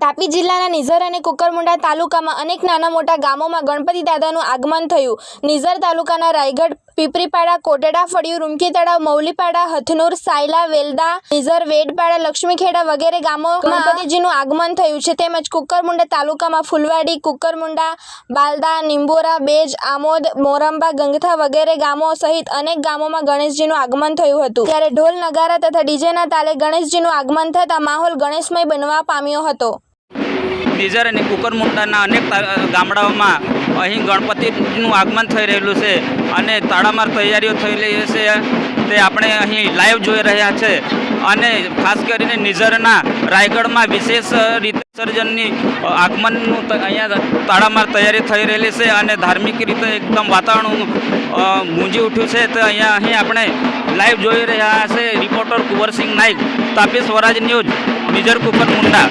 તાપી જિલ્લાના નિઝર અને કુકરમુંડા તાલુકામાં અનેક નાના મોટા ગામોમાં ગણપતિ દાદાનું આગમન થયું. નિઝર તાલુકાના રાયગઢ પીપરીપાડા કોટેડા ફળિયું રૂમકી તળાવ, મૌલીપાડા, હથનુર, સાયલા, વેલદા, નિઝર, વેડપાડા, લક્ષ્મીખેડા વગેરે ગામો ગણપતિજીનું આગમન થયું છે. તેમજ કુકરમુંડા તાલુકામાં ફુલવાડી, કુકરમુંડા, બાલદા, નિંબોરા, બેજ, આમોદ, મોરંબા, ગંગથા વગેરે ગામો સહિત અનેક ગામોમાં ગણેશજીનું આગમન થયું હતું. ત્યારે ઢોલ, નગારા તથા ડીજેના તાલે ગણેશજીનું આગમન થતાં માહોલ ગણેશમય બનવા પામ્યો હતો. નિઝર અને કુકરમુંડાના અનેક તા- ગામડાઓમાં અહીં ગણપતિનું આગમન થઈ રહેલું છે અને તાળામાર તૈયારીઓ થઈ રહી છે તે આપણે અહીં લાઈવ જોઈ રહ્યા છે. અને ખાસ કરીને નિઝરના રાયગઢમાં વિશેષ રીતે વિસર્જનની આગમનનું અહીંયા તાળામાર તૈયારી થઈ રહેલી છે અને ધાર્મિક રીતે એકદમ વાતાવરણ ગુંજી ઉઠ્યું છે તો અહીંયા અહીં આપણે લાઈવ જોઈ રહ્યા છે. Reporter Kunwarsinh Naik Tapi Swaraj news, Nizar Kukarmunda